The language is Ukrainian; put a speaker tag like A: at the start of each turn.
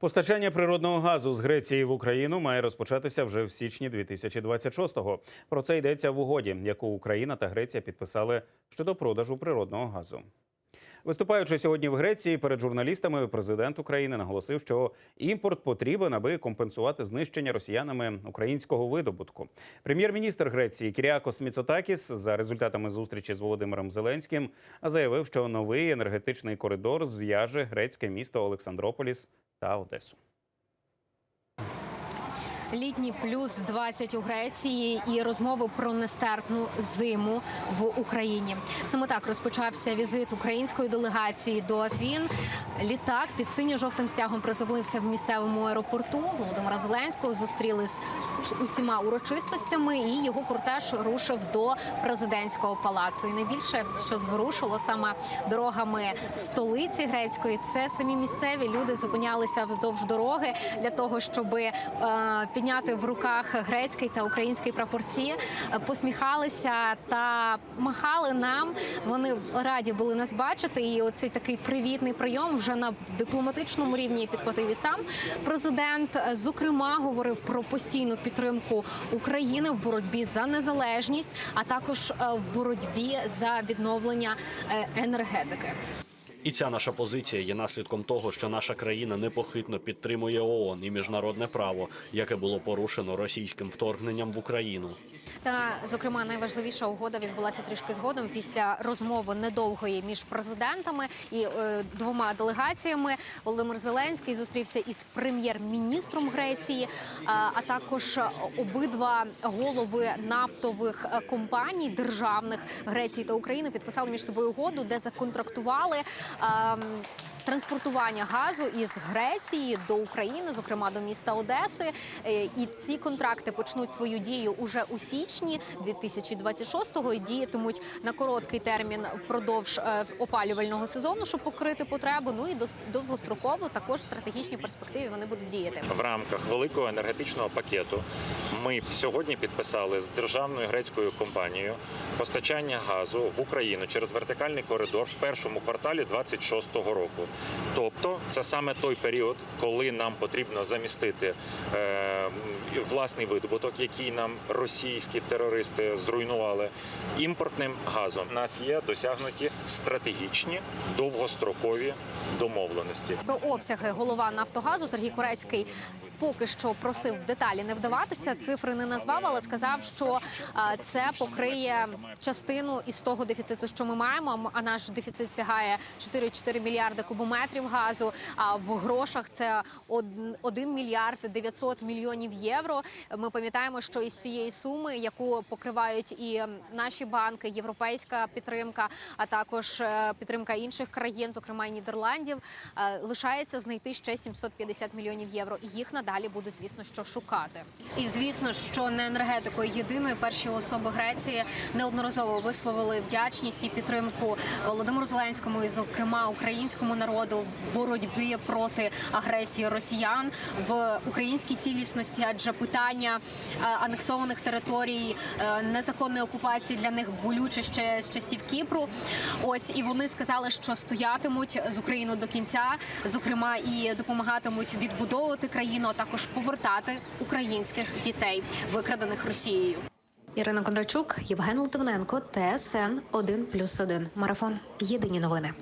A: Постачання природного газу з Греції в Україну має розпочатися вже в січні 2026-го. Про це йдеться в угоді, яку Україна та Греція підписали щодо продажу природного газу. Виступаючи сьогодні в Греції перед журналістами, президент України наголосив, що імпорт потрібен, аби компенсувати знищення росіянами українського видобутку. Прем'єр-міністр Греції Кіріакос Міцотакіс за результатами зустрічі з Володимиром Зеленським заявив, що новий енергетичний коридор зв'яже грецьке місто Олександрополіс та Одесу.
B: Літній плюс 20 у Греції і розмови про нестерпну зиму в Україні. Саме так розпочався візит української делегації до Афін. Літак під синьо-жовтим стягом приземлився в місцевому аеропорту. Володимира Зеленського зустріли з усіма урочистостями, і його кортеж рушив до президентського палацу. І найбільше, що зворушило саме дорогами столиці грецької, це самі місцеві люди зупинялися вздовж дороги для того, щоби е, підняти в руках грецький та український прапорці, посміхалися та махали нам. Вони раді були нас бачити. І оцей такий привітний прийом вже на дипломатичному рівні підхватив і сам президент. Зокрема, говорив про постійну підтримку України в боротьбі за незалежність, а також е, в боротьбі за відновлення е, енергетики.
C: І ця наша позиція є наслідком того, що наша країна непохитно підтримує ООН і міжнародне право, яке було порушено російським вторгненням в Україну.
B: Та зокрема, найважливіша угода відбулася трішки згодом після розмови недовгої між президентами і е, двома делегаціями. Володимир Зеленський зустрівся із прем'єр-міністром Греції, а, а також обидва голови нафтових е, компаній державних Греції та України підписали між собою угоду, де законтрактували. 呃嗯 Транспортування газу із Греції до України, зокрема до міста Одеси, Е, і ці контракти почнуть свою дію уже у січні 2026-го і діятимуть на короткий термін впродовж е, опалювального сезону, щоб покрити потребу. Ну і довгостроково також в стратегічній перспективі вони будуть діяти.
D: В рамках великого енергетичного пакету ми сьогодні підписали з державною грецькою компанією постачання газу в Україну через вертикальний коридор в першому кварталі 26-го року. Тобто, це саме той період, коли нам потрібно замістити е, власний видобуток, який нам російські терористи зруйнували, імпортним газом. У нас є досягнуті стратегічні довгострокові домовленості.
B: Про обсяги голова Нафтогазу Сергій Корецький поки що просив в деталі не вдаватися. Цифри не назвав, але сказав, що це покриє частину із того дефіциту, що ми маємо. А наш дефіцит сягає 4,4 мільярди кубометрів газу. А в грошах це од- 1 мільярд 900 мільйонів євро. Ми пам'ятаємо, що із цієї суми, яку покривають і наші банки, європейська підтримка, а також е, підтримка інших країн, зокрема і Нідерландів, е, лишається знайти ще 750 мільйонів євро. І їх надалі будуть, звісно, що шукати. І звісно, що не енергетикою єдиною перші особи Греції неодноразово висловили вдячність і підтримку Володимиру Зеленському і, зокрема, українському народу в боротьбі проти агресії росіян в українській цілісності, адже питання е, анексованих територій, е, незаконної окупації для них болюче ще з часів Кіпру. Ось і вони сказали, що стоятимуть з Україною до кінця, зокрема і допомагатимуть відбудовувати країну, також повертати українських дітей, викрадених Росією.
E: Ірина Кондрачук, Євген Литвиненко, ТСН 1+,1. Марафон. Єдині новини.